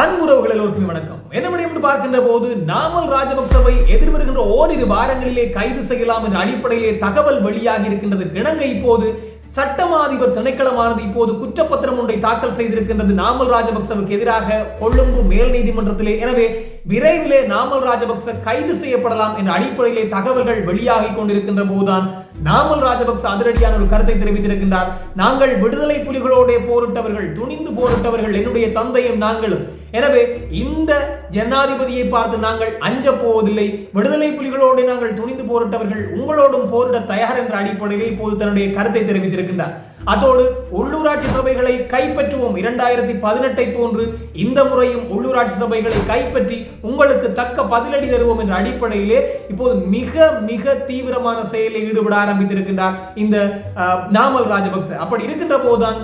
அன்புறவுகள் எல்லோருக்குமே வணக்கம். என்ன முடியும் என்று பார்க்கின்ற போது நாமல் ராஜபக்சவை எதிர்வருகின்ற ஓரிரு வாரங்களிலே கைது செய்யலாம் என்ற அடிப்படையிலே தகவல் வெளியாகி இருக்கின்றது. இணங்க இப்போது சட்டமாதிபர் திணைக்களமானது இப்போது குற்றப்பத்திரம் ஒன்றை தாக்கல் செய்திருக்கின்றது. நாமல் ராஜபக்சவுக்கு எதிராக கொழும்பு மேல் நீதிமன்றத்திலே. எனவே விரைவிலே நாமல் ராஜபக்ச கைது செய்யப்படலாம் என்ற அடிப்படையிலே தகவல்கள் வெளியாகி கொண்டிருக்கின்ற போதுதான் நாமல் ராஜபக்ச அதிரடியான ஒரு கருத்தை தெரிவித்திருக்கின்றார். நாங்கள் விடுதலை புலிகளோட போரிட்டவர்கள் துணிந்து போரிட்டவர்கள் என்னுடைய தந்தையும் நாங்களும். எனவே இந்த ஜனாதிபதியை பார்த்து நாங்கள் அஞ்ச போவதில்லை. விடுதலை புலிகளோடு நாங்கள் துணிந்து போரிட்டவர்கள் உங்களோடும் போரிட தயார் என்ற அடிப்படையில் இப்போது தன்னுடைய கருத்தை தெரிவித்திருக்கின்றார். அதோடு உள்ளூராட்சி சபைகளை கைப்பற்றுவோம். இரண்டாயிரத்தி பதினெட்டை போன்று இந்த முறையும் உள்ளூராட்சி சபைகளை கைப்பற்றி உங்களுக்கு தக்க பதிலடி தருவோம் என்ற அடிப்படையிலே இப்போது மிக மிக தீவிரமான செயலில் ஈடுபட ஆரம்பித்திருக்கின்றார் இந்த நாமல் ராஜபக்ச. அப்படி இருக்கின்ற போதுதான்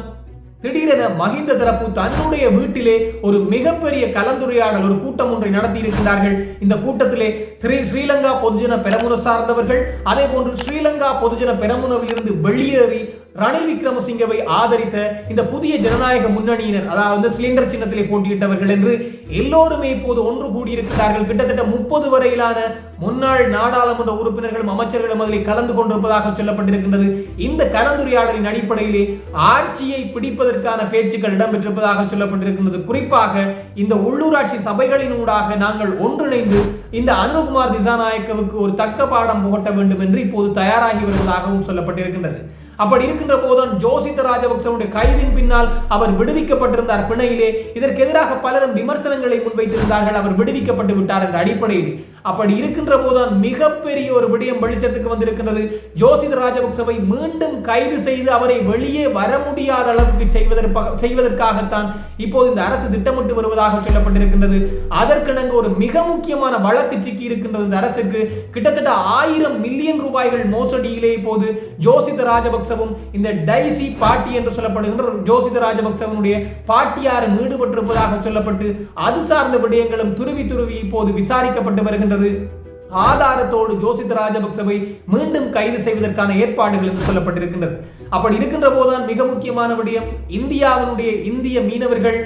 திடீரென மஹிந்த தரப்பு தன்னுடைய வீட்டிலே ஒரு மிகப்பெரிய கலந்துரையாடல் ஒரு கூட்டம் ஒன்றை நடத்தி இருக்கின்றார்கள் இந்த கூட்டத்திலே திரு ஸ்ரீலங்கா பொதுஜன பெரமுன சார்ந்தவர்கள் அதே போன்று ஸ்ரீலங்கா பொதுஜன பெரமுனவிலிருந்து வெளியேறி ரணில் விக்ரமசிங்கவை ஆதரித்த இந்த புதிய ஜனநாயக முன்னணியினர் அதாவது சிலிண்டர் சின்னத்திலே போட்டியிட்டவர்கள் என்று எல்லோருமே இப்போது ஒன்று கூடியிருக்கிறார்கள். கிட்டத்தட்ட முப்பது வரையிலான முன்னாள் நாடாளுமன்ற உறுப்பினர்களும் அமைச்சர்களும் அதில் கலந்து கொண்டிருப்பதாக சொல்லப்பட்டிருக்கின்றது. இந்த கலந்துரையாடலின் அடிப்படையிலே ஆட்சியை பிடிப்பதற்கான பேச்சுக்கள் இடம்பெற்றிருப்பதாக சொல்லப்பட்டிருக்கின்றது. குறிப்பாக இந்த உள்ளூராட்சி சபைகளின் ஊடாக நாங்கள் ஒன்றிணைந்து இந்த அனுகுமார் திசாநாயக்கவுக்கு ஒரு தக்க பாடம் புகட்ட வேண்டும் என்று இப்போது தயாராகி வருவதாகவும் சொல்லப்பட்டிருக்கின்றது. அப்படி இருக்கின்ற போதுதான் ஜோசித்த ராஜபக்சவுடைய கைதின் பின்னால் அவர் விடுவிக்கப்பட்டிருந்தார் பிணையிலே. இதற்கு எதிராக பலரும் விமர்சனங்களை முன்வைத்திருந்தார்கள். அவர் விடுவிக்கப்பட்டு விட்டார் என்ற அடிப்படையில். அப்படி இருக்கின்ற போதுதான் மிகப்பெரிய ஒரு விடயம் வெளிச்சத்துக்கு வந்திருக்கின்றது. ஜோசித ராஜபக்சவை மீண்டும் கைது செய்து அவரை வெளியே வர முடியாத அளவுக்கு செய்வதற்காக செய்வதற்காகத்தான் இப்போது இந்த அரசு திட்டமிட்டு வருவதாக சொல்லப்பட்டிருக்கின்றது. அதற்கிணங்க ஒரு மிக முக்கியமான வழக்கு சிக்கி இருக்கின்றது இந்த அரசுக்கு. கிட்டத்தட்ட ஆயிரம் மில்லியன் ரூபாய்கள் மோசடியிலே இப்போது ஜோசித ராஜபக்சவும் இந்த டைசி பாட்டி என்று சொல்லப்படுகின்ற ஜோசித ராஜபக்சவனுடைய பாட்டியாரும் ஈடுபட்டிருப்பதாக சொல்லப்பட்டு அது சார்ந்த விடயங்களும் துருவி துருவி இப்போது விசாரிக்கப்பட்டு வருகின்றது. ஆதாரத்தோடு ஜோசித ராஜபக்சவை மீண்டும் கைது செய்வதற்கான ஏற்பாடுகள் என்று சொல்லப்பட்டிருக்கின்றது. அப்படி இருக்கின்ற போதுதான் மிக முக்கியமான விடயம் இந்தியாவினுடைய இந்திய மீனவர்கள்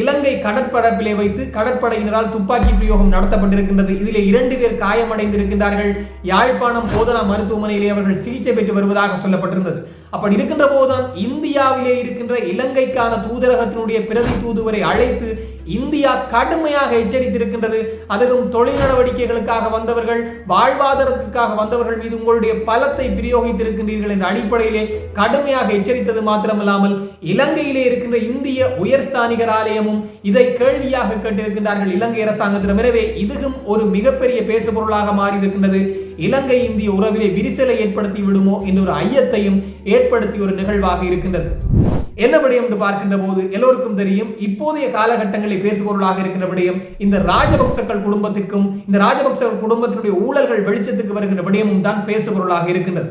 இலங்கை கடற்பரப்பிலே வைத்து கடற்படையினரால் துப்பாக்கி பிரயோகம் நடத்தப்பட்டிருக்கின்றது. இதிலே இரண்டு பேர் காயமடைந்திருக்கின்றார்கள். யாழ்ப்பாணம் போதனா மருத்துவமனையிலே அவர்கள் சிகிச்சை பெற்று வருவதாக சொல்லப்பட்டிருந்தது. அப்படி இருக்கின்ற போதுதான் இந்தியாவிலே இருக்கின்ற இலங்கைக்கான தூதரகத்தினுடைய பிரதி தூதுவரை அழைத்து இந்தியா கடுமையாக எச்சரித்திருக்கின்றது. அதுவும் தொழில் நடவடிக்கைகளுக்காக வந்தவர்கள் வாழ்வாதாரத்திற்காக வந்தவர்கள் மீது உங்களுடைய பலத்தை பிரயோகித்திருக்கின்றீர்கள் என்ற அடிப்படையிலே கடுமையாக எச்சரித்தது மாத்திரமல்லாமல் இலங்கையிலே இருக்கின்ற இந்திய உயர்ஸ்தானிகர் ஆலயமும் இதை கேள்வியாக கேட்டிருக்கின்றார்கள் இலங்கை அரசாங்கத்திடம். எனவே இதுவும் ஒரு மிகப்பெரிய பேசுபொருளாக மாறியிருக்கின்றது. இலங்கை இந்திய உறவிலே விரிசலை ஏற்படுத்தி விடுமோ என்ற ஒரு ஐயத்தையும் ஏற்படுத்தி ஒரு நிகழ்வாக இருக்கின்றது. என்ன விடயம் என்று பார்க்கின்ற போது எல்லோருக்கும் தெரியும் இப்போதைய காலகட்டங்களில் பேசுபொருளாக இருக்கின்ற விடயம் இந்த ராஜபக்சக்கள் குடும்பத்திற்கும் இந்த ராஜபக்ச குடும்பத்தினுடைய ஊழல்கள் வெளிச்சத்துக்கு வருகின்ற விடயமும் தான் பேசுபொருளாக இருக்கின்றது.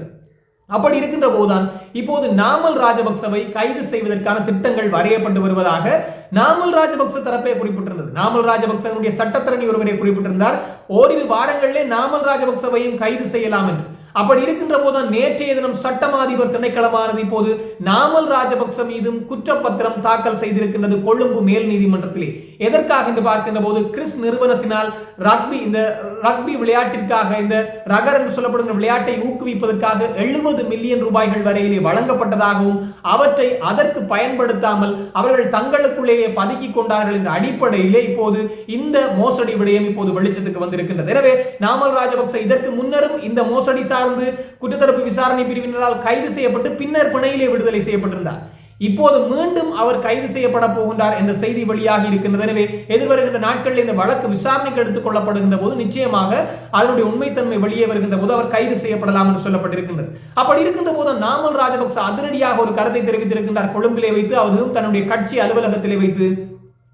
அப்படி இருக்கின்ற போதுதான் இப்போது நாமல் ராஜபக்சவை கைது செய்வதற்கான திட்டங்கள் வரையப்பட்டு வருவதாக நாமல் ராஜபக்ச தரப்பே குறிப்பிட்டிருந்தது. நாமல் ராஜபக்சனுடைய சட்டத்தரணி ஒருவரை குறிப்பிட்டிருந்தார். ஓரிரு வாரங்களிலே நாமல் ராஜபக்சவையும் கைது செய்யலாம் என்று. அப்படி இருக்கின்ற போதுதான் நேற்றைய தினம் சட்டமாதிபர் திணைக்களமானது இப்போது நாமல் ராஜபக்ச மீதும் குற்றப்பத்திரம் தாக்கல் செய்திருக்கின்றது கொழும்பு மேல் நீதிமன்றத்திலே. எதற்காக என்று பார்க்கின்ற போது கிறிஸ் நிறுவனத்தினால் ரக்பி இந்த ரக்பி விளையாட்டிற்காக இந்த ரகர் என்று சொல்லப்படுகிற விளையாட்டை ஊக்குவிப்பதற்காக எழுபது மில்லியன் ரூபாய்கள் வரையிலே வழங்கப்பட்டதாகவும் அவற்றை அதற்கு பயன்படுத்தாமல் அவர்கள் தங்களுக்குள்ளேயே பதுக்கிக் கொண்டார்கள் என்ற அடிப்படையிலே இப்போது இந்த மோசடி விடயம் இப்போது வெளிச்சத்துக்கு வந்திருக்கின்றது. எனவே நாமல் ராஜபக்ச இதற்கு முன்னரும் இந்த மோசடி சார்ந்து குற்றத்தரப்பு விசாரணை பிரிவினரால் கைது செய்யப்பட்டு பின்னர் பிணையிலே விடுதலை செய்யப்பட்டிருந்தார். இப்போது மீண்டும் அவர் கைது செய்யப்பட போகின்றார் என்ற செய்தி வெளியாகி இருக்கின்றது. எனவே எதிர்வருகின்ற நாட்களில் இந்த வழக்கு விசாரணைக்கு எடுத்துக் கொள்ளப்படுகின்ற போது நிச்சயமாக அதனுடைய உண்மைத்தன்மை வெளியே வருகின்ற போது அவர் கைது செய்யப்படலாம் என்று சொல்லப்பட்டிருக்கின்றது. அப்படி இருக்கின்ற போது நாமல் ராஜபக்ச அதிரடியாக ஒரு கருத்தை தெரிவித்திருக்கின்றார். கொழும்பிலே வைத்து அவரும் தன்னுடைய கட்சி அலுவலகத்திலே வைத்து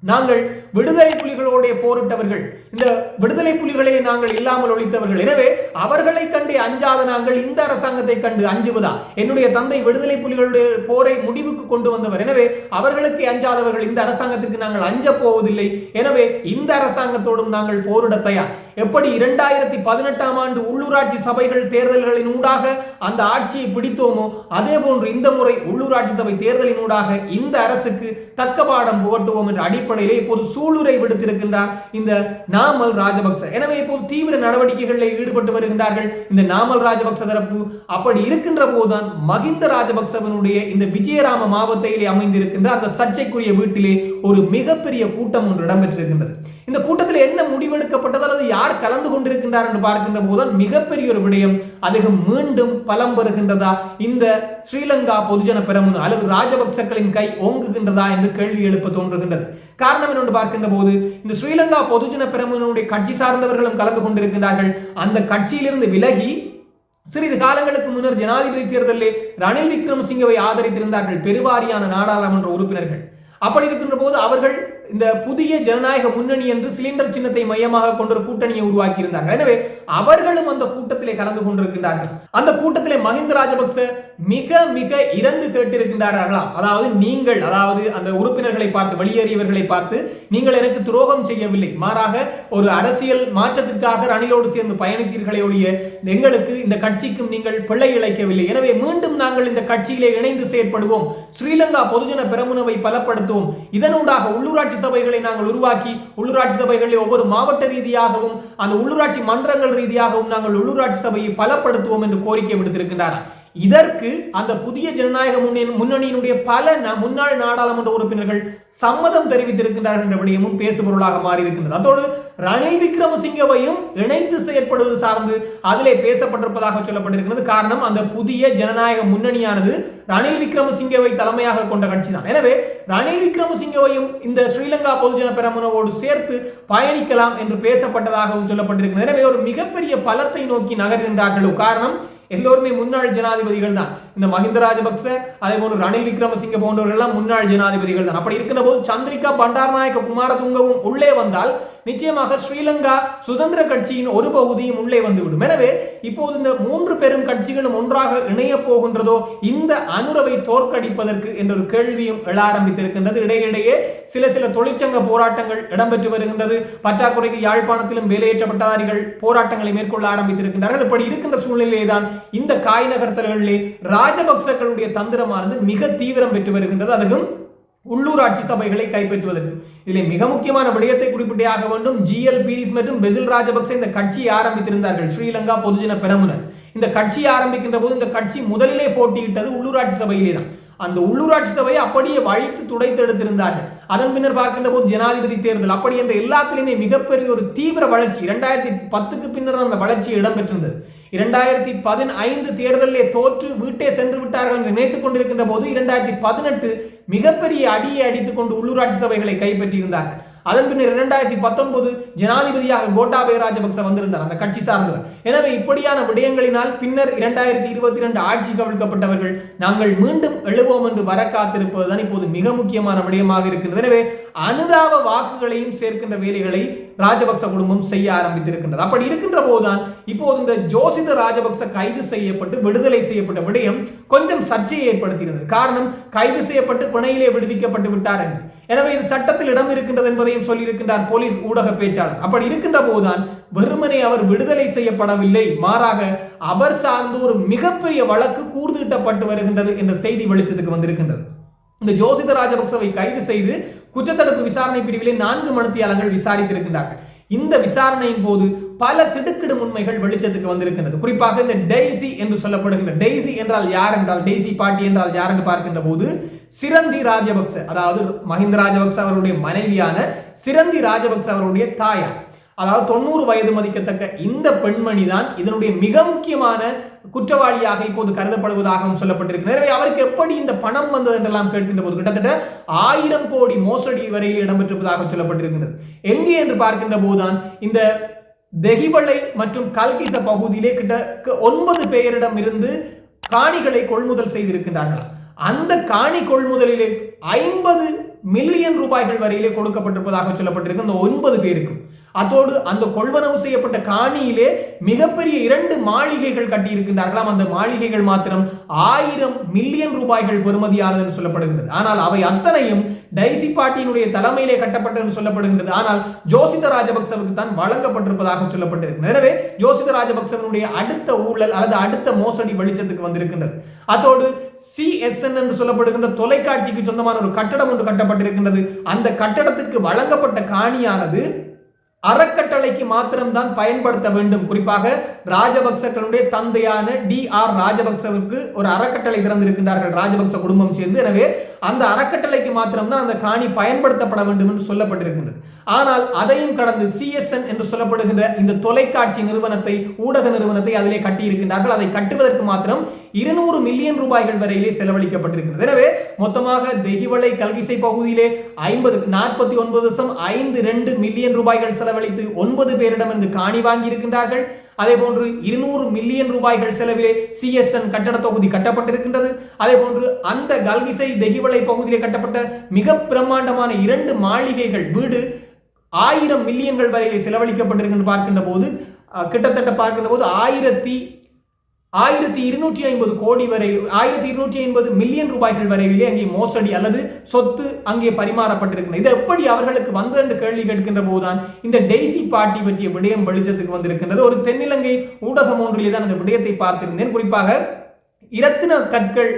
நாங்கள் விடுதலை புலிகளோடைய போரிட்டவர்கள். இந்த விடுதலை புலிகளை நாங்கள் இல்லாமல் ஒழித்தவர்கள். எனவே அவர்களை கண்டு அஞ்சாத நாங்கள் இந்த அரசாங்கத்தை கண்டு அஞ்சுவதா? என்னுடைய தந்தை விடுதலை புலிகளுடைய போரை முடிவுக்கு கொண்டு வந்தவர். எனவே அவர்களுக்கு அஞ்சாதவர்கள் இந்த அரசாங்கத்திற்கு நாங்கள் அஞ்ச போவதில்லை. எனவே இந்த அரசாங்கத்தோடும் நாங்கள் போரிட தயார். எப்படி இரண்டாயிரத்தி பதினெட்டாம் ஆண்டு உள்ளூராட்சி சபைகள் தேர்தல்களின் ஊடாக அந்த ஆட்சியை பிடித்தோமோ அதே போன்று இந்த முறை உள்ளூராட்சி சபை தேர்தலின் ஊடாக இந்த அரசுக்கு தக்க பாடம் புகட்டுவோம் என்ற அடிப்படையிலே இப்போது சூளுரை விடுத்திருக்கின்றார் இந்த நாமல் ராஜபக்ச. எனவே இப்போது தீவிர நடவடிக்கைகளில் ஈடுபட்டு வருகின்றார்கள் இந்த நாமல் ராஜபக்ச தரப்பு அப்படி இருக்கின்ற போதுதான் மகிந்த ராஜபக்சவனுடைய இந்த விஜயராம மாவட்டத்திலே அமைந்திருக்கின்ற அந்த சர்ச்சைக்குரிய வீட்டிலே ஒரு மிகப்பெரிய கூட்டம் ஒன்று இடம்பெற்றிருக்கின்றது. இந்த கூட்டத்தில் என்ன முடிவெடுக்கப்பட்டது அல்லது யார் கலந்து கொண்டிருக்கின்றார் என்று பார்க்கின்ற போதுதான் மிகப்பெரிய ஒரு விடயம் அதிகம் மீண்டும் பலம் பெறுகின்றதா? இந்த ஸ்ரீலங்கா பொதுஜன பெரமுன அல்லது ராஜபக்சக்களின் கை ஓங்குகின்றதா என்று கேள்வி எழுப்ப தோன்றுகின்றது. காரணம் என்னென்று பார்க்கின்ற போது இந்த ஸ்ரீலங்கா பொதுஜன பெரமுனுடைய கட்சி சார்ந்தவர்களும் கலந்து கொண்டிருக்கின்றார்கள். அந்த கட்சியிலிருந்து விலகி சிறிது காலங்களுக்கு முன்னர் ஜனாதிபதி தேர்தலில் ரணில் விக்ரமசிங்கவை ஆதரித்திருந்தார்கள் பெருவாரியான நாடாளுமன்ற உறுப்பினர்கள். அப்படி இருக்கின்ற போது அவர்கள் இந்த புதிய ஜனநாயக முன்னணி என்று சிலிண்டர் சின்னத்தை மையமாக கொண்ட ஒரு கூட்டணியை உருவாக்கி இருந்தார்கள் எனவே அவர்களும் அந்த கூட்டத்திலே கலந்து கொண்டிருக்கின்றார்கள். அந்த கூட்டத்திலே மஹிந்த ராஜபக்ச மிக மிக இறந்து கேட்டிருக்கின்றார்களாம். அதாவது நீங்கள் அதாவது அந்த உறுப்பினர்களை பார்த்து வெளியேறியவர்களை பார்த்து நீங்கள் எனக்கு துரோகம் செய்யவில்லை. மாறாக ஒரு அரசியல் மாற்றத்திற்காக ரணிலோடு சேர்ந்து பயணித்தீர்களே ஒழிய எங்களுக்கு இந்த கட்சிக்கும் நீங்கள் பிள்ளை இழைக்கவில்லை. எனவே மீண்டும் நாங்கள் இந்த கட்சியிலே இணைந்து செயற்படுவோம். ஸ்ரீலங்கா பொதுஜன பெரமுனவை பலப்படுத்துவோம். இதனூடாக உள்ளூராட்சி சபைகளை நாங்கள் உருவாக்கி உள்ளூராட்சி சபைகளில் ஒவ்வொரு மாவட்ட ரீதியாகவும் அந்த உள்ளூராட்சி மன்றங்கள் ரீதியாகவும் நாங்கள் உள்ளூராட்சி சபையை பலப்படுத்துவோம் என்று கோரிக்கை விடுத்திருக்கின்றார் இதற்கு அந்த புதிய ஜனநாயக முன்னணி- முன்னணியினுடைய பல ந- முன்னாள் நாடாளுமன்ற உறுப்பினர்கள் சம்மதம் தெரிவித்திருக்கின்றார்கள் என்ற விடயமும் பேசுபொருளாக மாறி இருக்கின்றது அதோடு ரணில் விக்ரமசிங்கவையும் இணைத்து செயற்படுவது சார்ந்து அதிலே பேசப்பட்டிருப்பதாக சொல்லப்பட்டிருக்கிறது. காரணம் அந்த புதிய ஜனநாயக முன்னணியானது ரணில் விக்ரமசிங்கவை தலைமையாக கொண்ட கட்சி தான் எனவே ரணில் விக்ரமசிங்கவையும் இந்த ஸ்ரீலங்கா பொதுஜன பெரமுனவோடு சேர்த்து பயணிக்கலாம் என்று பேசப்பட்டதாகவும் சொல்லப்பட்டிருக்கிறது. எனவே ஒரு மிகப்பெரிய பலத்தை நோக்கி நகர்கின்றார்களோ? காரணம் எல்லோருமே முன்னாள் ஜனாதிபதிகள் தான். இந்த மஹிந்த ராஜபக்ச அதே போன்று ரணில் விக்ரமசிங்க போன்றவர்கள் எல்லாம் முன்னாள் ஜனாதிபதிகள் தான். அப்படி இருக்கிற போது சந்திரிகா பண்டாரநாயக்க குமாரதுங்கவும் உள்ளே வந்தால் நிச்சயமாக ஸ்ரீலங்கா சுதந்திர கட்சியின் ஒரு பகுதியும் உள்ளே வந்துவிடும். எனவே இப்போது இந்த மூன்று பெரும் கட்சிகளும் ஒன்றாக இணைய போகின்றதோ இந்த அனுரவை தோற்கடிப்பதற்கு என்ற ஒரு கேள்வியும் எழ ஆரம்பித்திருக்கின்றது. இடையிடையே சில சில தொழிற்சங்க போராட்டங்கள் இடம்பெற்று வருகின்றது. பற்றாக்குறைக்கு யாழ்ப்பாணத்திலும் வேலையேற்றப்பட்டதாரிகள் போராட்டங்களை மேற்கொள்ள ஆரம்பித்திருக்கின்றார்கள். இப்படி இருக்கின்ற சூழ்நிலையிலே தான் இந்த காய் நகர்த்தல்களிலே ராஜபக்சக்களுடைய தந்திரமானது மிக தீவிரம் பெற்று வருகின்றது. அதுவும் உள்ளூராட்சி சபைகளை கைப்பற்றுவதற்கு. இதில் மிக முக்கியமான விடயத்தை குறிப்பிட்டே ஆக வேண்டும் ஜிஎல் பீரிஸ் மற்றும் பெசில் ராஜபக்சே இந்த கட்சியை ஆரம்பித்திருந்தார்கள். ஸ்ரீலங்கா பொதுஜன பெரமுனர். இந்த கட்சி ஆரம்பிக்கின்ற போது இந்த கட்சி முதலிலே போட்டியிட்டது உள்ளூராட்சி சபையிலே தான். அந்த உள்ளூராட்சி சபையை அப்படியே வழித்து துடைத்து எடுத்திருந்தார்கள். அதன் பின்னர் பார்க்கின்ற போது ஜனாதிபதி தேர்தல். அப்படி என்ற எல்லாத்திலுமே மிகப்பெரிய ஒரு தீவிர வளர்ச்சி. இரண்டாயிரத்தி பத்துக்கு பின்னர் அந்த வளர்ச்சி இடம்பெற்றிருந்தது இரண்டாயிரத்தி பதினைந்து தேர்தலிலே தோற்று வீட்டே சென்று விட்டார்கள் என்று நினைத்துக் கொண்டிருக்கின்ற போது இரண்டாயிரத்தி பதினெட்டு மிகப்பெரிய அடியை அடித்துக் கொண்டு உள்ளூராட்சி சபைகளை கைப்பற்றியிருந்தார்கள். அதன் பின்னர் இரண்டாயிரத்தி பத்தொன்பது ஜனாதிபதியாக கோட்டாபய ராஜபக்ச வந்திருந்தார் அந்த கட்சி சார்ந்தவர். எனவே இப்படியான விடயங்களினால் பின்னர் இரண்டாயிரத்தி இருபத்தி இரண்டு ஆட்சி கவிழ்க்கப்பட்டவர்கள் நாங்கள் மீண்டும் எழுவோம் என்று வர காத்திருப்பதுதான் இப்போது மிக முக்கியமான விடயமாக இருக்கின்றது. எனவே அனுதாப வாக்குகளையும் சேர்க்கின்ற வேலைகளை ராஜபக்ச குடும்பம் செய்ய ஆரம்பித்திருக்கின்றது. அப்படி இருக்கின்ற போதுதான் இப்போது இந்த ஜோசித ராஜபக்ச கைது செய்யப்பட்டு விடுதலை செய்யப்பட்ட விடயம் கொஞ்சம் சர்ச்சையை ஏற்படுத்தினது காரணம் கைது செய்யப்பட்டு பிணையிலே விடுவிக்கப்பட்டு விட்டார் என்று. எனவே இது சட்டத்தில் இடம் இருக்கின்றது என்பதையும் சொல்லியிருக்கின்றார் போலீஸ் ஊடக பேச்சாளர். அப்படி இருக்கின்ற போதுதான் வெறுமனே அவர் விடுதலை செய்யப்படவில்லை. மாறாக அவர் சார்ந்த ஒரு மிகப்பெரிய வழக்கு கூர்தீட்டப்பட்டு வருகின்றது என்ற செய்தி வெளிச்சத்துக்கு வந்திருக்கின்றது. இந்த ஜோசித ராஜபக்சவை கைது செய்து குற்றத்தடுப்பு விசாரணை பிரிவிலே நான்கு மணித்தியாளர்கள் விசாரித்திருக்கின்றார்கள். இந்த விசாரணையின் போது பல திடுக்கிடும் உண்மைகள் வெளிச்சத்துக்கு வந்திருக்கின்றது. குறிப்பாக இந்த டெய்சி என்று சொல்லப்படுகின்ற டெய்சி என்றால் யார் என்றால் டெய்சி பாட்டி என்றால் யார் என்று பார்க்கின்ற போது சிரந்தி ராஜபக்ச அதாவது மஹிந்த ராஜபக்ச அவருடைய மனைவியான சிரந்தி ராஜபக்ச அவருடைய தாயார். அதாவது தொண்ணூறு வயது மதிக்கத்தக்க இந்த பெண்மணி தான் இதனுடைய மிக முக்கியமான குற்றவாளியாக இப்போது கருதப்படுவதாகவும் சொல்லப்பட்டிருக்கு. எனவே அவருக்கு எப்படி இந்த பணம் வந்தது என்றெல்லாம் கேட்கின்ற போது கிட்டத்தட்ட ஆயிரம் கோடி மோசடி வரையில் இடம்பெற்றிருப்பதாக சொல்லப்பட்டிருக்கின்றது. எங்கே என்று பார்க்கின்ற போதுதான் இந்த தெஹிவளை மற்றும் கல்கிச பகுதியிலே கிட்ட ஒன்பது பேரிடம் இருந்து காணிகளை கொள்முதல் செய்திருக்கின்றார்களாம். அந்த காணி கொள்முதலிலே ஐம்பது மில்லியன் ரூபாய்கள் வரையிலே கொடுக்கப்பட்டிருப்பதாக சொல்லப்பட்டிருக்கு. அந்த ஒன்பது பேருக்கும் அதோடு அந்த கொள்வனவு செய்யப்பட்ட காணியிலே மிகப்பெரிய இரண்டு மாளிகைகள் கட்டியிருக்கின்றார்களாம். அந்த மாளிகைகள் மாத்திரம் ஆயிரம் மில்லியன் ரூபாய்கள் பெறுமதியானது என்று சொல்லப்படுகின்றது. ஆனால் அவை அத்தனையும் டைசி பாட்டியினுடைய தலைமையிலே கட்டப்பட்டது சொல்லப்படுகின்றது. ஆனால் ஜோசித ராஜபக்சவுக்கு தான் வழங்கப்பட்டிருப்பதாக சொல்லப்பட்டிருக்கிறது. எனவே ஜோசித ராஜபக்சவனுடைய அடுத்த ஊழல் அல்லது அடுத்த மோசடி வெளிச்சத்துக்கு வந்திருக்கின்றது. அதோடு சிஎஸ்என் என்று சொல்லப்படுகின்ற தொலைக்காட்சிக்கு சொந்தமான ஒரு கட்டடம் ஒன்று கட்டப்பட்டிருக்கின்றது. அந்த கட்டடத்துக்கு வழங்கப்பட்ட காணியானது அறக்கட்டளைக்கு மாத்திரம்தான் பயன்படுத்த வேண்டும். குறிப்பாக ராஜபக்சர்களுடைய தந்தையான டி ஆர் ராஜபக்சவுக்கு ஒரு அறக்கட்டளை திறந்திருக்கின்றார்கள். ராஜபக்ச குடும்பம் சேர்ந்து. எனவே அந்த அறக்கட்டளைக்கு மாத்திரம்தான் அந்த காணி பயன்படுத்தப்பட வேண்டும் என்று சொல்லப்பட்டிருக்கின்றது. ஆனால் அதையும் கடந்து சிஎஸ்என் என்று சொல்லப்படுகின்ற இந்த தொலைக்காட்சி நிறுவனத்தை ஊடக நிறுவனத்தை அதிலே கட்டியிருக்கின்றார்கள். அதை கட்டுவதற்கு மாத்திரம் இருநூறு மில்லியன் ரூபாய்கள் வரையிலே செலவழிக்கப்பட்டிருக்கிறது. எனவே மொத்தமாக தெஹிவளை கல்கிசை பகுதியிலே ஐம்பது நாற்பத்தி ஒன்பது ஐந்து ரெண்டு மில்லியன் ரூபாய்கள் செலவழித்து ஒன்பது பேரிடம் இருந்து காணி வாங்கி இருக்கின்றார்கள் அதே போன்று இருநூறு மில்லியன் ரூபாய்கள் செலவிலே சிஎஸ்என் கட்டட தொகுதி கட்டப்பட்டிருக்கின்றது. அதே போன்று அந்த கல்கிசை தெஹிவளை பகுதியிலே கட்டப்பட்ட மிக பிரம்மாண்டமான இரண்டு மாளிகைகள் வீடு ஆயிரம் மில்லியன்கள் வரையிலே செலவழிக்கப்பட்டிருக்கின்ற பார்க்கின்ற போது கிட்டத்தட்ட பார்க்கின்ற போது ஆயிரத்தி ஆயிரத்தி இருநூற்றி ஐம்பது கோடி வரை ஆயிரத்தி இருநூற்றி ஐம்பது மில்லியன் ரூபாய்கள் வரையிலே அங்கே மோசடி அல்லது சொத்து அங்கே பரிமாறப்பட்டிருக்கிறது இது எப்படி அவர்களுக்கு வந்த என்று கேள்வி கேட்கின்ற போதுதான் இந்த டெய்சி பார்ட்டி பற்றிய விடயம் வெளிச்சத்துக்கு வந்திருக்கின்றது. ஒரு தென்னிலங்கை ஊடகம் ஒன்றிலே தான் அந்த விடயத்தை பார்த்திருந்தேன். குறிப்பாக இரத்தின கற்கள்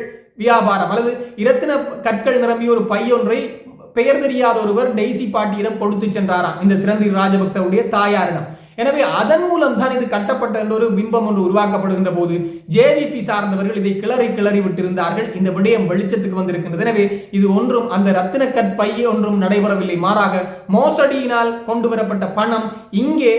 வியாபாரம் அல்லது இரத்தின கற்கள் நிரம்பிய ஒரு பையொன்றை பெயர் தெரியாத ஒருவர் டெய்சி பாட்டியிடம் கொடுத்து சென்றாராம். இந்த சிறந்தி ராஜபக்சவுடைய தாயாரிடம். எனவே அதன் மூலம் தான் இது கட்டப்பட்ட என்ற ஒரு பிம்பம் ஒன்று உருவாக்கப்படுகின்ற போது ஜேவிபி சார்ந்தவர்கள் இதை கிளறி கிளறி விட்டிருந்தார்கள். இந்த விடயம் வெளிச்சத்துக்கு வந்திருக்கின்றது. எனவே இது ஒன்றும் அந்த ரத்தின கற்பையே ஒன்றும் நடைபெறவில்லை. மாறாக மோசடியினால் கொண்டு வரப்பட்ட பணம் இங்கே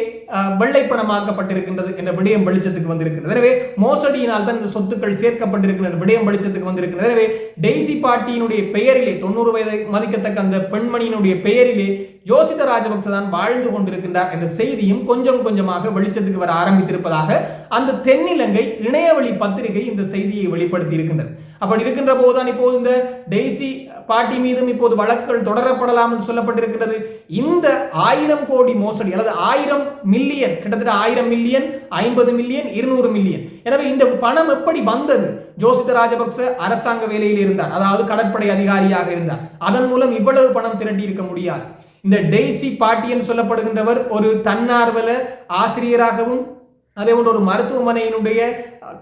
வெள்ளை பணமாக்கப்பட்டிருக்கின்றது என்ற விடயம் வெளிச்சத்துக்கு வந்திருக்கிறது. எனவே மோசடியினால் தான் இந்த சொத்துக்கள் சேர்க்கப்பட்டிருக்கின்ற விடயம் வெளிச்சத்துக்கு வந்திருக்கிறது. எனவே டெய்சி பாட்டியினுடைய பெயரிலே தொண்ணூறு வயதை மதிக்கத்தக்க அந்த பெண்மணியினுடைய பெயரிலே ஜோசித ராஜபக்ச தான் வாழ்ந்து கொண்டிருக்கின்றார் என்ற செய்தியும் கொஞ்சம் கொஞ்சமாக வெளிச்சத்துக்கு வர ஆரம்பித்திருப்பதாக அந்த தென்னிலங்கை இணையவழி பத்திரிகை இந்த செய்தியை வெளிப்படுத்தி இருக்கின்றது. அப்படி இருக்கின்ற போதுதான் இப்போது இந்த டெய்சி பாட்டி மீதும் இப்போது வழக்குகள் தொடரப்படலாம் என்று சொல்லப்பட்டிருக்கிறது இந்த ஆயிரம் கோடி மோசடி அல்லது ஆயிரம் மில்லியன் கிட்டத்தட்ட ஆயிரம் மில்லியன் ஐம்பது மில்லியன் இருநூறு மில்லியன். எனவே இந்த பணம் எப்படி வந்தது? ஜோசித ராஜபக்ச அரசாங்க வேலையில் இருந்தார் அதாவது கடற்படை அதிகாரியாக இருந்தார். அதன் மூலம் இவ்வளவு பணம் திரட்டி இருக்க முடியாது. இந்த டெய்சி பாட்டி என்று சொல்லப்படுகின்றவர் ஒரு தன்னார்வல ஆசிரியராகவும் அதே போன்று ஒரு மருத்துவமனையினுடைய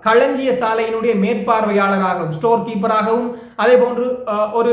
களஞ்சிய சாலையினுடைய மேற்பார்வையாளராகவும் ஸ்டோர் கீப்பராகவும் அதே போன்று ஒரு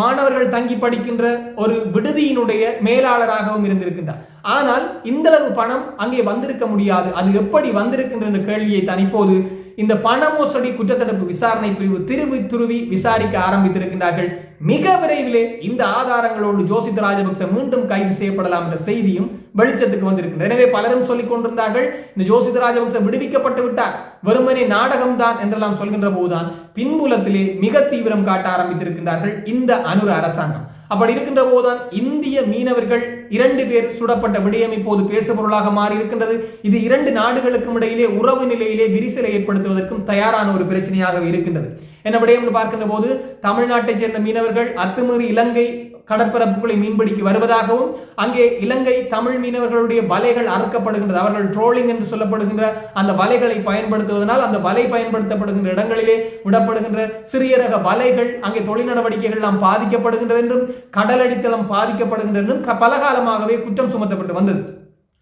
மாணவர்கள் தங்கி படிக்கின்ற ஒரு விடுதியினுடைய மேலாளராகவும் இருந்திருக்கின்றார். ஆனால் இந்தளவு பணம் அங்கே வந்திருக்க முடியாது. அது எப்படி வந்திருக்கின்ற கேள்வியை தான் இப்போது இந்த பண மோசடி குற்றத்தடுப்பு விசாரணை பிரிவு திருவி துருவி விசாரிக்க ஆரம்பித்திருக்கின்றார்கள். மிக விரைவிலே இந்த ஆதாரங்களோடு ஜோசித் ராஜபக்ச மீண்டும் கைது செய்யப்படலாம் என்ற செய்தியும் வெளிச்சத்துக்கு வந்திருக்கிறது எனவே பலரும் சொல்லிக் கொண்டிருந்தார்கள் இந்த ஜோசித் ராஜபக்ச விடுவிக்கப்பட்டு விட்டார் வெறுமனே நாடகம் தான் என்றெல்லாம் சொல்கின்ற போதுதான் பின்புலத்திலே மிக தீவிரம் காட்ட ஆரம்பித்திருக்கின்றார்கள் இந்த அனுர அரசாங்கம். அப்படி இருக்கின்ற போதுதான் இந்திய மீனவர்கள் இரண்டு பேர் சுடப்பட்ட விடயம் இப்போது பேசுபொருளாக மாறி இருக்கின்றது இது இரண்டு நாடுகளுக்கும் இடையிலே உறவு நிலையிலே விரிசலை ஏற்படுத்துவதற்கும் தயாரான ஒரு பிரச்சனையாக இருக்கின்றது. என்ன விடயம் பார்க்கின்ற போது தமிழ்நாட்டைச் சேர்ந்த மீனவர்கள் அத்துமீறி இலங்கை கடற்பரப்புகளை மீன்பிடிக்க வருவதாகவும் அங்கே இலங்கை தமிழ் மீனவர்களுடைய வலைகள் அறுக்கப்படுகின்றது. அவர்கள் ட்ரோலிங் என்று சொல்லப்படுகின்ற அந்த வலைகளை பயன்படுத்துவதனால் அந்த வலை பயன்படுத்தப்படுகின்ற இடங்களிலே விடப்படுகின்ற சிறிய ரக வலைகள் அங்கே தொழில் நடவடிக்கைகள் எல்லாம் பாதிக்கப்படுகின்றது என்றும் கடலடித்தளம் பாதிக்கப்படுகின்றது என்றும் பலகாலமாகவே குற்றம் சுமத்தப்பட்டு வந்தது.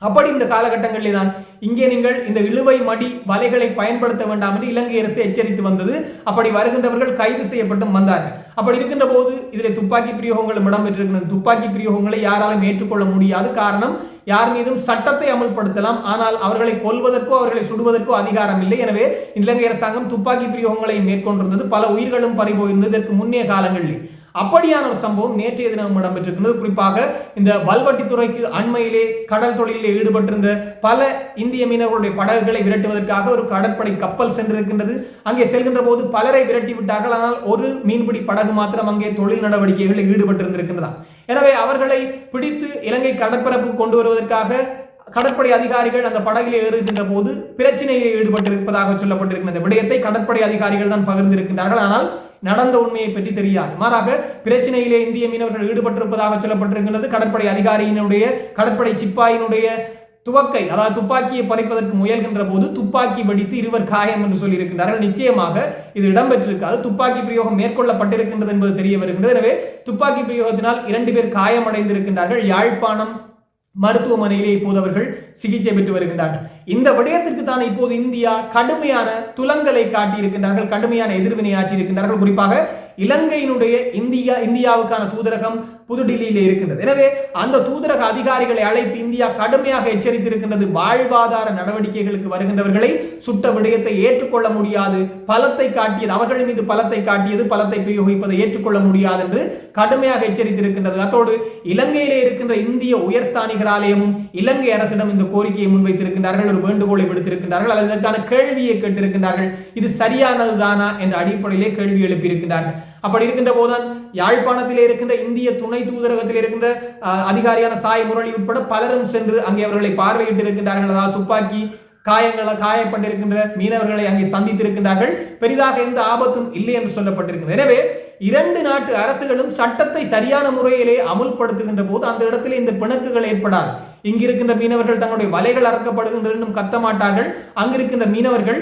அப்படி இந்த காலகட்டங்களில் தான் இங்கே நீங்கள் இந்த இழுவை மடி வலைகளை பயன்படுத்த வேண்டாம் என்று இலங்கை அரசு எச்சரித்து வந்தது. அப்படி வருகின்றவர்கள் கைது செய்யப்பட்டும் வந்தார்கள். அப்படி இருக்கின்ற போது இதில் துப்பாக்கி பிரயோகங்களும் இடம்பெற்றிருக்கின்றன. துப்பாக்கி பிரயோகங்களை யாராலும் ஏற்றுக்கொள்ள முடியாது. காரணம் யார் மீதும் சட்டத்தை அமல்படுத்தலாம். ஆனால் அவர்களை கொல்வதற்கோ அவர்களை சுடுவதற்கோ அதிகாரம் இல்லை. எனவே இலங்கை அரசாங்கம் துப்பாக்கி பிரயோகங்களை மேற்கொண்டிருந்தது. பல உயிர்களும் பறிபோயிருந்தது. இதற்கு முன்னே காலங்களில். அப்படியான ஒரு சம்பவம் நேற்றைய தினம் இடம்பெற்றிருக்கிறது. குறிப்பாக இந்த வல்வட்டித்துறைக்கு அண்மையிலே கடல் தொழிலில் ஈடுபட்டிருந்த பல இந்திய மீனவர்களுடைய படகுகளை விரட்டுவதற்காக ஒரு கடற்படை கப்பல் சென்றிருக்கின்றது. அங்கே செல்கின்ற போது பலரை விரட்டி விட்டார்கள். ஆனால் ஒரு மீன்பிடி படகு மாத்திரம் அங்கே தொழில் நடவடிக்கைகளில் ஈடுபட்டிருந்திருக்கின்றதா? எனவே அவர்களை பிடித்து இலங்கை கடற்பரப்பு கொண்டு வருவதற்காக கடற்படை அதிகாரிகள் அந்த படகில் ஏறுகின்ற போது பிரச்சனையில் ஈடுபட்டிருப்பதாக சொல்லப்பட்டிருக்கிற இந்த விடயத்தை கடற்படை அதிகாரிகள் தான் பகிர்ந்திருக்கின்றார்கள். ஆனால் நடந்த உண்மையை பற்றி தெரியாது. மாறாக பிரச்சனையிலே இந்திய மீனவர்கள் ஈடுபட்டிருப்பதாக சொல்லப்பட்டிருக்கிறது. கடற்படை அதிகாரியினுடைய கடற்படை சிப்பாயினுடைய துவக்கை அதாவது துப்பாக்கியை பறிப்பதற்கு முயல்கின்ற போது துப்பாக்கி வெடித்து இருவர் காயம் என்று சொல்லியிருக்கின்றார்கள். நிச்சயமாக இது இடம்பெற்றிருக்காது. துப்பாக்கி பிரயோகம் மேற்கொள்ளப்பட்டிருக்கின்றது என்பது தெரிய வருகின்றது. எனவே துப்பாக்கி பிரயோகத்தினால் இரண்டு பேர் காயமடைந்திருக்கின்றார்கள். யாழ்ப்பாணம் மருத்துவமனையிலே இப்போது அவர்கள் சிகிச்சை பெற்று வருகின்றார்கள். இந்த விடயத்திற்கு தான் இப்போது இந்தியா கடுமையான துலங்கலை காட்டியிருக்கின்றார்கள் கடுமையான எதிர்வினை ஆற்றியிருக்கின்றார்கள். குறிப்பாக இலங்கையினுடைய இந்தியா இந்தியாவுக்கான தூதரகம் புதுடில்லியில் இருக்கின்றது. எனவே அந்த தூதரக அதிகாரிகளை அழைத்து இந்தியா கடுமையாக எச்சரித்திருக்கின்றது. வாழ்வாதார நடவடிக்கைகளுக்கு வருகின்றவர்களை சுட்ட விடயத்தை ஏற்றுக்கொள்ள முடியாது. பலத்தை காட்டியது அவர்கள் மீது பலத்தை காட்டியது பலத்தை பிரயோகிப்பதை ஏற்றுக்கொள்ள முடியாது என்று கடுமையாக எச்சரித்திருக்கின்றது. அத்தோடு இலங்கையிலே இருக்கின்ற இந்திய உயர்ஸ்தானிகர் ஆலயமும் இலங்கை அரசிடம் இந்த கோரிக்கையை முன்வைத்திருக்கின்றார்கள். ஒரு வேண்டுகோளை விடுத்திருக்கின்றார்கள். அல்லது இதற்கான கேள்வியை கேட்டிருக்கின்றார்கள். இது சரியானதுதானா என்ற அடிப்படையிலே கேள்வி எழுப்பியிருக்கின்றார்கள். அப்படி இருக்கின்ற போதுதான் யாழ்ப்பாணத்திலே இருக்கின்ற இந்திய துணை துணை தூதரகத்தில் இருக்கின்ற அதிகாரியான சாய் முரளி உட்பட பலரும் சென்று அங்கே அவர்களை பார்வையிட்டு இருக்கின்றார்கள். அதாவது துப்பாக்கி காயங்களை காயப்பட்டிருக்கின்ற மீனவர்களை அங்கே சந்தித்திருக்கின்றார்கள். பெரிதாக எந்த ஆபத்தும் இல்லை என்று சொல்லப்பட்டிருக்கிறது. எனவே இரண்டு நாட்டு அரசுகளும் சட்டத்தை சரியான முறையிலே அமுல்படுத்துகின்ற போது அந்த இடத்திலே இந்த பிணக்குகள் ஏற்படாது. இங்கிருக்கின்ற மீனவர்கள் தங்களுடைய வலைகள் அறக்கப்படுகின்ற கத்த மாட்டார்கள் அங்கிருக்கின்ற மீனவர்கள்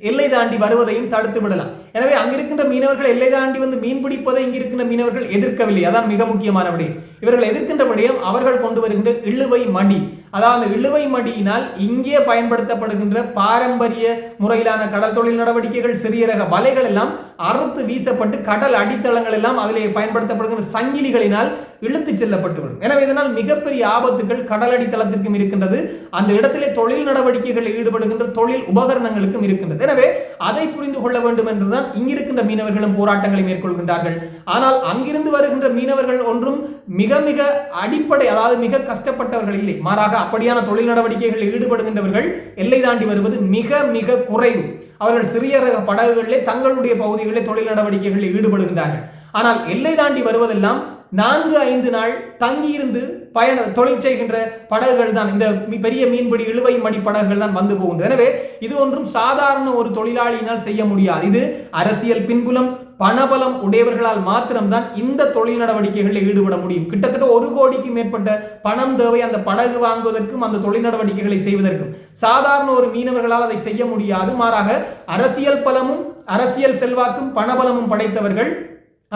எல்லை தாண்டி வருவதையும் தடுத்து விடலாம். எனவே அங்கிருக்கின்ற மீனவர்கள் எல்லை தாண்டி வந்து மீன் பிடிப்பதை இங்கிருக்கின்ற மீனவர்கள் எதிர்க்கவில்லை. அதான் மிக முக்கியமான விடயம். இவர்கள் எதிர்க்கின்ற விடயம் அவர்கள் கொண்டு வருகின்ற இழுவை மடி. அதாவது இழுவை மடியினால் இங்கே பயன்படுத்தப்படுகின்ற பாரம்பரிய முறையிலான கடல் தொழில் நடவடிக்கைகள் சிறிய ரக வலைகள் எல்லாம் அறுத்து வீசப்பட்டு கடல் அடித்தளங்கள் எல்லாம் அதிலே பயன்படுத்தப்படுகின்ற சங்கிலிகளினால் இழுத்து செல்லப்பட்டுவிடும் எனவே இதனால் மிகப்பெரிய ஆபத்துகள் கடல் அடித்தளத்திற்கும் இருக்கின்றது அந்த இடத்திலே தொழில் நடவடிக்கைகளில் ஈடுபடுகின்ற தொழில் உபகரணங்களுக்கும் இருக்கின்றது. எனவே அதை புரிந்து கொள்ள வேண்டும் என்றுதான் இங்கிருக்கின்ற மீனவர்களும் போராட்டங்களை மேற்கொள்கின்றார்கள். ஆனால் அங்கிருந்து வருகின்ற மீனவர்கள் ஒன்றும் மிக மிக அடிப்படை அதாவது மிக கஷ்டப்பட்டவர்கள் இல்லை. மாறாக அப்படியான தொழில் நடவடிக்கைகளில் ஈடுபடுகின்றவர்கள் எல்லை தாண்டி வருவது மிக மிக குறைவு. அவர்கள் சிறிய ரக படகுகளிலே தங்களுடைய பகுதிகளிலே தொழில் நடவடிக்கைகளில் ஈடுபடுகின்றார்கள். ஆனால் எல்லை தாண்டி வருவதெல்லாம் நான்கு ஐந்து நாள் தங்கியிருந்து பயண தொழில் செய்கின்ற படகுகள் தான். இந்த பெரிய மீன்பிடி இழுவை மடி படகுகள் தான் வந்து போகின்றது எனவே இது ஒன்றும் சாதாரண ஒரு தொழிலாளியினால் செய்ய முடியாது. இது அரசியல் பின்புலம் பணபலம் உடையவர்களால் மாத்திரம்தான் இந்த தொழில் நடவடிக்கைகளில் ஈடுபட முடியும். கிட்டத்தட்ட ஒரு கோடிக்கு மேற்பட்ட பணம் தேவை அந்த படகு வாங்குவதற்கும் அந்த தொழில் நடவடிக்கைகளை செய்வதற்கும். சாதாரண ஒரு மீனவர்களால் அதை செய்ய முடியாது. மாறாக அரசியல் பலமும் அரசியல் செல்வாக்கும் பணபலமும் படைத்தவர்கள்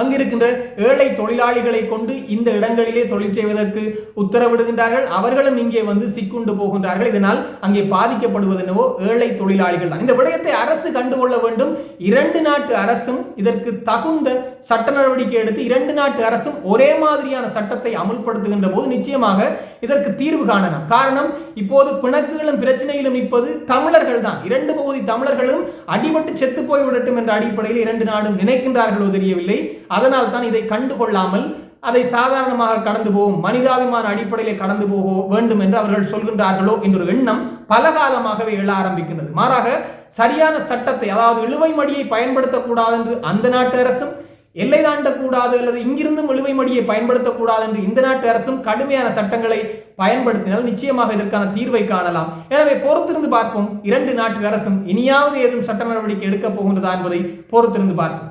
அங்கிருக்கின்ற ஏழை தொழிலாளிகளை கொண்டு இந்த இடங்களிலே தொழில் செய்வதற்கு உத்தரவிடுகின்றார்கள். அவர்களும் இங்கே வந்து சிக்குண்டு போகின்றார்கள். இதனால் அங்கே பாதிக்கப்படுவது என்னவோ ஏழை தொழிலாளிகள் தான். இந்த விடயத்தை அரசு கண்டுகொள்ள வேண்டும். இரண்டு நாட்டு அரசும் இதற்கு தகுந்த சட்ட நடவடிக்கை எடுத்து இரண்டு நாட்டு அரசும் ஒரே மாதிரியான சட்டத்தை அமுல்படுத்துகின்ற போது நிச்சயமாக இதற்கு தீர்வு காணலாம். காரணம் இப்போது பிணக்குகளும் பிரச்சனையிலும் நிற்பது தமிழர்கள் தான். இரண்டு பகுதி தமிழர்களும் அடிபட்டு செத்து போய்விடட்டும் என்ற அடிப்படையில் இரண்டு நாடும் நினைக்கின்றார்களோ தெரியவில்லை. அதனால் தான் இதை கண்டுகொள்ளாமல் அதை சாதாரணமாக கடந்து போகும் மனிதாபிமான அடிப்படையிலே கடந்து போக வேண்டும் என்று அவர்கள் சொல்கின்றார்களோ என்ற ஒரு எண்ணம் பல காலமாகவே எழ ஆரம்பிக்கின்றது. மாறாக சரியான சட்டத்தை அதாவது இழுவை மடியை பயன்படுத்தக்கூடாது என்று அந்த நாட்டு அரசும் எல்லை தாண்டக்கூடாது அல்லது இங்கிருந்தும் இழுவை மடியை பயன்படுத்தக்கூடாது என்று இந்த நாட்டு அரசும் கடுமையான சட்டங்களை பயன்படுத்தினால் நிச்சயமாக இதற்கான தீர்வை காணலாம். எனவே பொறுத்திருந்து பார்ப்போம். இரண்டு நாட்டு அரசும் இனியாவது ஏதும் சட்ட நடவடிக்கை எடுக்கப் போகின்றதா என்பதை பொறுத்திருந்து பார்ப்போம்.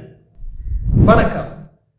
வணக்கம்.